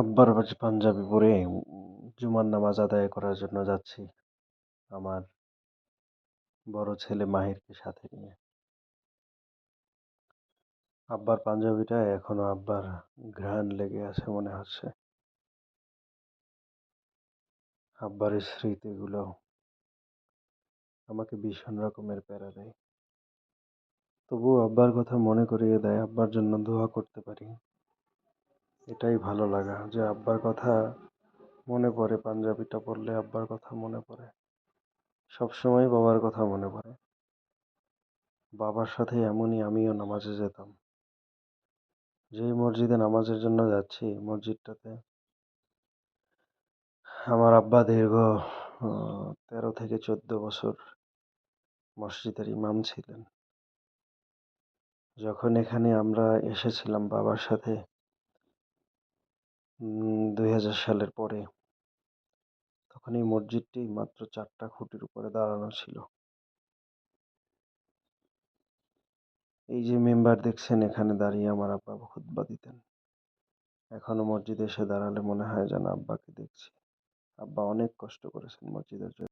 আব্বার পাশে পাঞ্জাবি পরে জুমার নামাজ আদায় করার জন্য যাচ্ছি আমার বড় ছেলে মাহিরকে সাথে নিয়ে। আব্বার পাঞ্জাবিটা এখনও আব্বার ঘ্রাণ লেগে আছে মনে হচ্ছে। আব্বার স্মৃতিগুলো আমাকে ভীষণ রকমের প্যারা দেয়। তবুও আব্বার কথা মনে করিয়ে দেয়, আব্বার জন্য দোয়া করতে পারি। এটাই ভালো লাগা যে আব্বার কথা মনে পড়ে, পাঞ্জাবিটা পরলে আব্বার কথা মনে পড়ে। সবসময় বাবার কথা মনে পড়ে। বাবার সাথে এমনই আমিও নামাজে যেতাম। যেই মসজিদে নামাজের জন্য যাচ্ছি, মসজিদটাতে আমার আব্বা দীর্ঘ তেরো থেকে চোদ্দ বছর মসজিদের ইমাম ছিলেন। যখন এখানে আমরা এসেছিলাম বাবার সাথে দুই হাজার সালের পরে। তখন এই মসজিদটি মাত্র চারটা খুঁটির উপরে দাঁড়ানো ছিল। এই যে মেম্বার দেখছেন, এখানে দাঁড়িয়ে আমার আব্বা খুতবা দিতেন। এখনও মসজিদে এসে দাঁড়ালে মনে হয় যেন আব্বাকে দেখছি। আব্বা অনেক কষ্ট করেছেন মসজিদের জন্য।